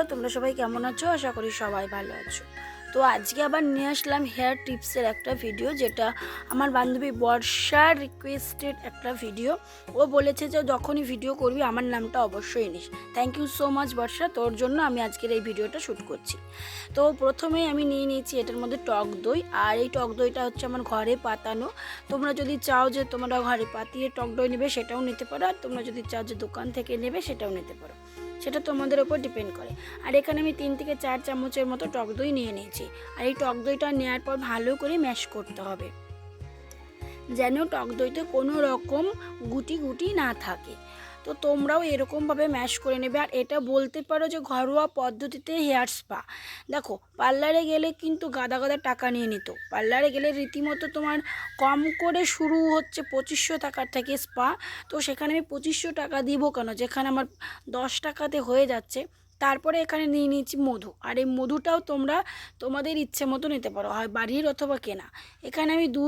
আছো? আশা করি সবাই ভালো আছো। তো আজকে আবার নিয়ে আসলাম হেয়ার টিপসের একটা ভিডিও যেটা আমার বান্ধবী বর্ষার রিকোয়েস্টেড একটা ভিডিও ও বলেছে যে, যখনই ভিডিও করবি, আমার নামটা অবশ্যই নিস। Thank you so much Barsha, তোর জন্য আমি আজকের এই ভিডিওটা শ্যুট করছি। তো প্রথমেই আমি নিয়ে নিয়েছি এটার মধ্যে টক দই, আর এই টক দইটা হচ্ছে আমার ঘরে পাতানো। তোমরা যদি চাও যে, তোমরা ঘরে পাতিয়ে টক দই নেবে, সেটাও নিতে পারো, আর তোমরা যদি চাও যে, দোকান থেকে নেবে, সেটাও নিতে পারো। সেটা তোমাদের ওপর ডিপেন্ড করে। আর এখানে আমি তিন থেকে চার চামচের মতো টক দই নিয়ে নিয়েছি। আর এই টক দইটা নেওয়ার পর ভালো করে ম্যাশ করতে হবে। যেন টক দইতে কোনো রকম গুটি গুটি না থাকে। তো তোমরাও এরকমভাবে ম্যাশ করে নেবে। আর এটা বলতে পারো যে ঘরোয়া পদ্ধতিতে হেয়ার স্পা। দেখো, পার্লারে গেলে কিন্তু গাদা গাদা টাকা নিয়ে নিত। পার্লারে গেলে রীতিমতো তোমার কম করে শুরু হচ্ছে পঁচিশশো টাকার থেকে স্পা। তো সেখানে আমি পঁচিশশো টাকা দিব কেন? যেখানে আমার দশ টাকাতে হয়ে যাচ্ছে। তারপরে এখানে নিয়ে নিয়েছি মধু। আর এই মধুটাও তোমরা তোমাদের ইচ্ছে মতো নিতে পারো, হয় বাড়ির অথবা কেনা। এখানে আমি দু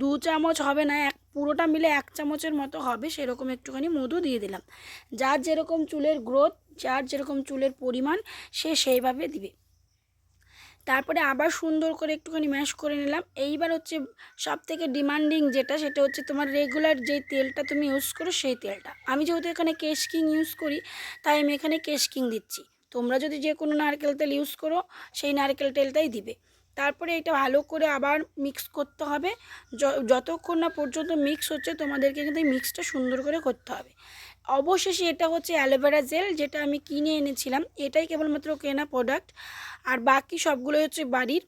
দু চামচ হবে না, এক, পুরোটা মিলে এক চামচের মতো হবে, সেরকম একটুখানি মধু দিয়ে দিলাম। যার যেরকম চুলের গ্রোথ, যার যেরকম চুলের পরিমাণ, সে সেইভাবে দিবে। তারপরে আবার সুন্দর করে একটুখানি ম্যাশ করে নিলাম। এইবার হচ্ছে সব থেকে ডিমান্ডিং যেটা, সেটা হচ্ছে তোমার রেগুলার যেই তেলটা তুমি ইউজ করো, সেই তেলটা। আমি যেহেতু এখানে কেশ কিং ইউজ করি, তাই আমি এখানে কেশ কিং দিচ্ছি। তোমরা যদি যে কোনো নারকেল তেল ইউজ করো, সেই নারকেল তেলটাই দিবে। তারপরে এটা ভালো করে আবার মিক্স করতে হবে। যতক্ষণ না পর্যন্ত মিক্স হচ্ছে, তোমাদেরকে কিন্তু মিক্সটা সুন্দর করে করতে হবে। অবশেষে এটা হচ্ছে অ্যালোভেরা জেল, যেটা আমি কিনে এনেছিলাম। এটাই কেবলমাত্র কেনা প্রোডাক্ট আর বাকি সবগুলো হচ্ছে বাড়ির।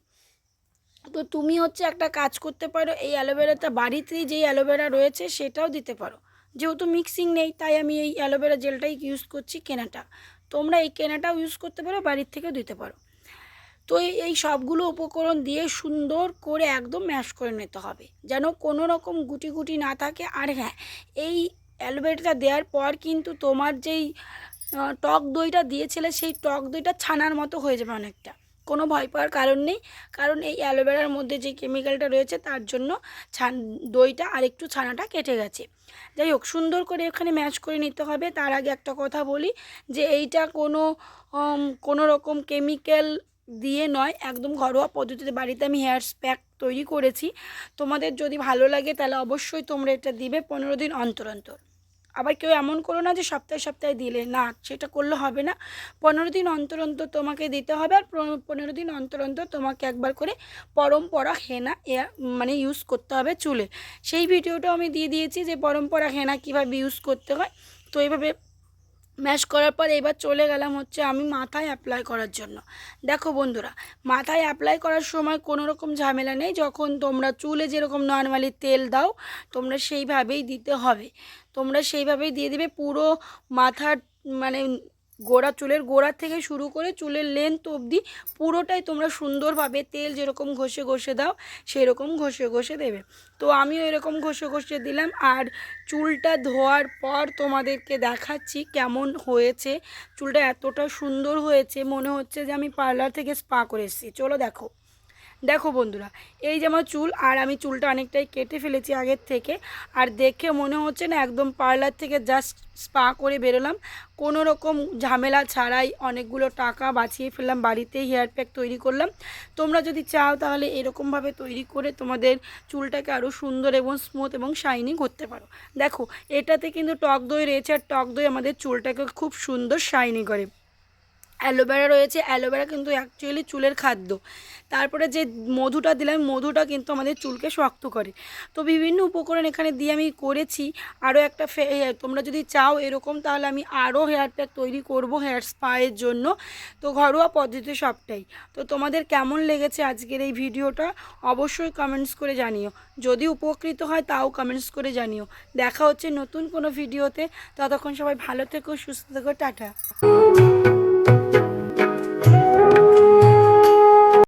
তো তুমি হচ্ছে একটা কাজ করতে পারো, এই অ্যালোভেরাটা বাড়িতেই যেই অ্যালোভেরা রয়েছে, সেটাও দিতে পারো। যেহেতু মিক্সিং নেই, তাই আমি এই অ্যালোভেরা জেলটাই ইউজ করছি কেনাটা। তোমরা এই কেনাটাও ইউজ করতে পারো, বাড়ির থেকেও দিতে পারো। তো এই- সবগুলো উপকরণ দিয়ে সুন্দর করে একদম ম্যাশ করে নিতে হবে, যেন কোনো রকম গুটি গুটি না থাকে। আর হ্যাঁ এই অ্যালোভেরাটা দেওয়ার পর কিন্তু তোমার যেই টক দইটা দিয়েছিলে, সেই টক দইটা ছানার মতো হয়ে যাবে অনেকটা। কোনো ভয় পাওয়ার কারণ নেই। কারণ এই অ্যালোভেরার মধ্যে যে কেমিক্যালটা রয়েছে, তার জন্য ছান, দইটা আর একটু ছানাটা কেটে গেছে। যাই হোক, সুন্দর করে এখানে ম্যাচ করে নিতে হবে। তার আগে একটা কথা বলি যে, এইটা কোনো কোনো রকম কেমিক্যাল দিয়ে নয়, একদম ঘরোয়া পদ্ধতিতে। বাড়িতে আমি হেয়ার প্যাক তৈরি করেছি। তোমাদের যদি ভালো লাগে, তাহলে অবশ্যই তোমরা এটা দিবে পনেরো দিন অন্তর অন্তর। আবার কেউ এমন করো না যে সপ্তাহে সপ্তাহে দিলে। না, সেটা করলে হবে না। পনেরো দিন অন্তর অন্তর তোমাকে দিতে হবে আর পনেরো- দিন অন্তর অন্তর তোমাকে একবার করে পরম্পরা হেনা মানে ইউজ করতে হবে চুলে। সেই ভিডিওটাও আমি দিয়ে দিয়েছি যে পরম্পরা হেনা কীভাবে ইউজ করতে হয়। তো এইভাবে ম্যাশ করার পর এবার চলে গেলাম হচ্ছে আমি মাথায় অ্যাপ্লাই করার জন্য। দেখো বন্ধুরা, মাথায় অ্যাপ্লাই করার সময় কোনো রকম ঝামেলা নেই, যখন তোমরা চুলে যেরকম নর্মালি তেল দাও, তোমরা সেইভাবেই দিতে হবে। তোমরা সেইভাবেই দিয়ে দেবে, পুরো মাথার মানে গোড়া চুলের গোড়া থেকে শুরু করে চুলের লেন্থ অবধি পুরোটাই তোমরা সুন্দরভাবে তেল যেরকম ঘষে ঘষে দাও, সেরকম ঘষে ঘষে দেবে। তো আমিও এরকম ঘষে ঘষে দিলাম। আর চুলটা ধোয়ার পর তোমাদেরকে দেখাচ্ছি কেমন হয়েছে। চুলটা এতটা সুন্দর হয়েছে, মনে হচ্ছে যে আমি পার্লার থেকে স্পা করে এসেছি। চলো দেখো। দেখো বন্ধুরা, এই যে আমার চুল, আর আমি চুলটা অনেকটাই কেটে ফেলেছি আগের থেকে। আর দেখে মনে হচ্ছে না একদম পার্লার থেকে জাস্ট স্পা করে বেরোলাম। কোনো রকম ঝামেলা ছাড়াই অনেকগুলো টাকা বাঁচিয়ে ফেললাম, বাড়িতেই হেয়ার প্যাক তৈরি করলাম। তোমরা যদি চাও তাহলে এরকমভাবে তৈরি করে তোমাদের চুলটাকে আরও সুন্দর এবং স্মুথ এবং শাইনি করতে পারো। দেখো, এটাতে কিন্তু টক দই রয়েছে, আর টক দই আমাদের চুলটাকে খুব সুন্দর শাইনি করে। অ্যালোভেরা রয়েছে। অ্যালোভেরা কিন্তু অ্যাকচুয়ালি চুলের খাদ্য। তারপরে যে মধুটা দিলাম, মধুটা কিন্তু আমাদের চুলকে শক্ত করে। তো বিভিন্ন উপকরণ এখানে দিয়ে আমি করেছি। আরও একটা তোমরা যদি চাও এরকম, তাহলে আমি আরও হেয়ার প্যাক তৈরি করব হেয়ার স্পায়ের জন্য। তো ঘরোয়া পদ্ধতি সবটাই। তো তোমাদের কেমন লেগেছে আজকের এই ভিডিওটা, অবশ্যই কমেন্টস করে জানিও। যদি উপকৃত হয়, তাও কমেন্টস করে জানিও। দেখা হচ্ছে নতুন কোনো ভিডিওতে। ততক্ষণ সবাই ভালো থেকো, সুস্থ থেকো, টাটা।